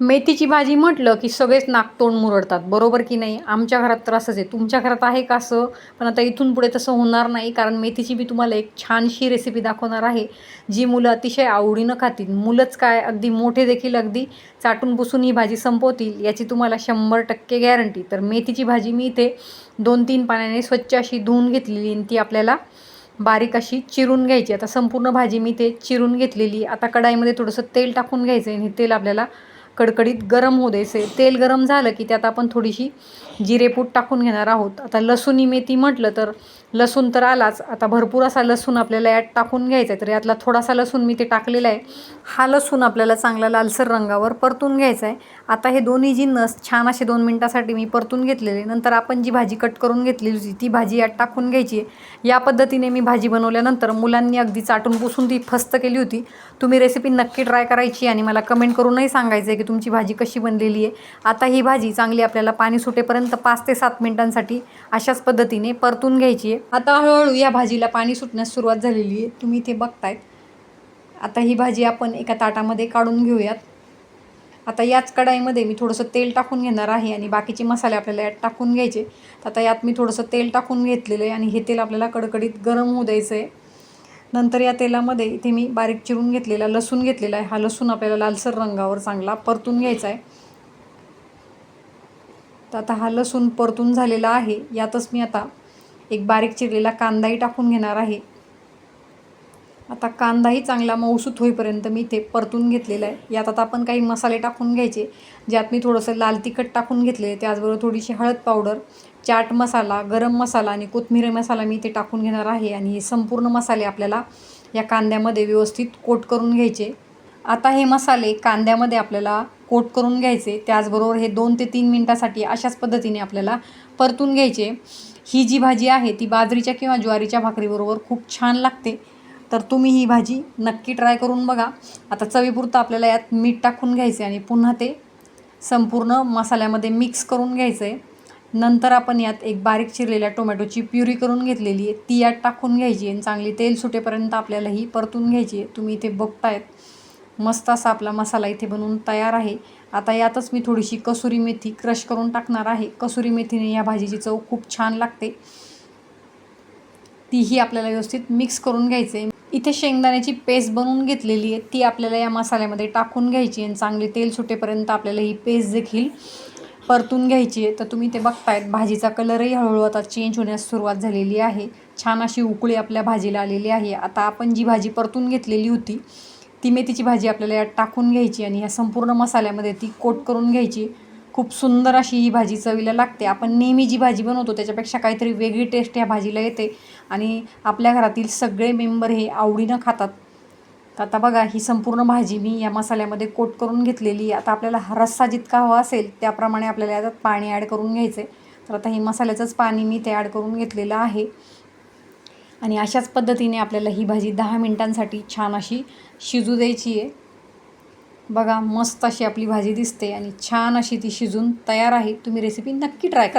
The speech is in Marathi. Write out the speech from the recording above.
मेथीची भाजी म्हटलं की सगळेच नाकतोंड मुरडतात. बरोबर की नाही? आमच्या घरात तर असंच आहे. तुमच्या घरात आहे का असं? पण आता इथून पुढे तसं होणार नाही कारण मेथीची मी तुम्हाला एक छानशी रेसिपी दाखवणार आहे जी मुलं अतिशय आवडीनं खातील. मुलंच काय अगदी मोठे देखील अगदी चाटून पुसून ही भाजी संपवतील याची तुम्हाला शंभर टक्के गॅरंटी तर मेथीची भाजी मी इथे दोन तीन पाण्याने स्वच्छ अशी धुवून घेतलेली आणि ती आपल्याला बारीक अशी चिरून घ्यायची. आता संपूर्ण भाजी मी ते चिरून घेतलेली. आता कढाईमध्ये थोडंसं तेल टाकून घ्यायचं आणि हे तेल आपल्याला कडकडीत गरम होऊ द्यायचे. तेल गरम झालं की त्यात आपण थोडीशी जिरेपूट टाकून घेणार आहोत. आता लसूणी मेथी म्हटलं तर लसूण तर आलाच. आता भरपूर असा लसूण आपल्याला यात टाकून घ्यायचा आहे. तर यातला थोडासा लसूण मी ते टाकलेला आहे. हा लसूण आपल्याला चांगला लालसर रंगावर परतून घ्यायचा आहे. आता हे दोन्ही जिन्नस छान असे दोन मिनटासाठी मी परतून घेतलेले. नंतर आपण जी भाजी कट करून घेतलेली होती ती भाजी यात टाकून घ्यायची आहे. या पद्धतीने मी भाजी बनवल्यानंतर मुलांनी अगदी चाटून पुसून ती फस्त केली होती. तुम्ही रेसिपी नक्की ट्राय करायची आणि मला कमेंट करूनही सांगायचं आहे की तुमची भाजी कशी बनलेली आहे? आता ही भाजी चांगली आपल्याला पाणी सुटेपर्यंत पाच ते सात मिनिटांसाठी अशाच पद्धतीने परतून घ्यायची आहे. आता हळूहळू या भाजीला पाणी सुटण्यास सुरुवात झालेली आहे. तुम्ही ते बघतायत. आता ही भाजी आपण एका ताटामध्ये काढून घेऊयात. आता याच कढाईमध्ये मी थोडंसं तेल टाकून घेणार आहे आणि बाकीचे मसाले आपल्याला यात टाकून घ्यायचे. तर आता यात मी थोडंसं तेल टाकून घेतलेलं आहे आणि हे तेल आपल्याला कडकडीत गरम होऊ द्यायचं आहे. नंतर या तेलामध्ये इथे मी बारीक चिरून घेतलेला लसूण घेतलेला आहे. हा लसूण आपल्याला लालसर रंगावर चांगला परतून घ्यायचा आहे. तर आता हा लसूण परतून झालेला आहे. यातच मी आता एक बारीक चिरलेला कांदाही टाकून घेणार आहे. आता कांदाही चांगला मऊसूत होईपर्यंत मी ते परतून घेतलेलं आहे. यात आता आपण काही मसाले टाकून घ्यायचे. ज्यात मी थोडंसं लाल तिखट टाकून घेतले. त्याचबरोबर थोडीशी हळद पावडर चाट मसाला गरम मसाला आणि कोथमिरी मसाला मी ते टाकून घेणार आहे. आणि हे संपूर्ण मसाले आपल्याला या कांद्यामध्ये व्यवस्थित कोट करून घ्यायचे. आता हे मसाले कांद्यामध्ये आपल्याला कोट करून घ्यायचे. त्याचबरोबर हे दोन ते तीन मिनटासाठी अशाच पद्धतीने आपल्याला परतून घ्यायचे. ही जी भाजी आहे ती बाजरीच्या किंवा ज्वारीच्या भाकरीबरोबर खूप छान लागते. तर तुम्ही ही भाजी नक्की ट्राय करून बघा. आता चवीपुरतं आपल्याला यात मीठ टाकून घ्यायचे आणि पुन्हा ते संपूर्ण मसाल्यामध्ये मिक्स करून घ्यायचं आहे नंतर आपण यात एक बारीक चिरलेल्या टोमॅटोची प्युरी करून घेतलेली आहे. ती यात टाकून घ्यायची आणि चांगली तेल सुटेपर्यंत आपल्याला ही परतून घ्यायची आहे. तुम्ही इथे बघतायत. मस्त असा आपला मसाला इथे बनवून तयार आहे. आता यातच मी थोडीशी कसुरी मेथी क्रश करून टाकणार आहे. कसुरी मेथीने या भाजीची चव खूप छान लागते. तीही आपल्याला व्यवस्थित मिक्स करून घ्यायचे इथे शेंगदाण्याची पेस्ट बनवून घेतलेली आहे. ती आपल्याला या मसाल्यामध्ये टाकून घ्यायची आणि चांगली तेल सुटेपर्यंत आपल्याला ही पेस्ट देखील परतून घ्यायची आहे. तर तुम्ही ते बघतायत भाजीचा कलरही हळूहळू आता चेंज होण्यास सुरुवात झालेली आहे. छान अशी उकळी आपल्या भाजीला आलेली आहे. आता आपण जी भाजी परतून घेतलेली होती ती मेथीची भाजी आपल्याला यात टाकून घ्यायची आणि या संपूर्ण मसाल्यामध्ये ती कोट करून घ्यायची खूप सुंदर अशी ही भाजी चवीला लागते. आपण नेहमी जी भाजी बनवतो त्याच्यापेक्षा काहीतरी वेगळी टेस्ट या भाजीला येते. आणि आपल्या घरातील सगळे मेंबर हे आवडीनं खातात. तर आता बघा ही संपूर्ण भाजी मी या मसाल्यामध्ये कोट करून घेतलेली आता आपल्याला रस्सा जितका हवा असेल त्याप्रमाणे आपल्याला याच्यात पाणी ॲड करून घ्यायचं आहे तर आता हे मसाल्याचंच पाणी मी ते ॲड करून घेतलेलं आहे. आणि अशाच पद्धतीने आपल्याला ही भाजी दहा मिनटांसाठी छान अशी शिजू द्यायची आहे. बघा मस्त अशी आपली भाजी दिसते आणि छान अशी ती शिजून तयार आहे. तुम्ही रेसिपी नक्की ट्राय करा.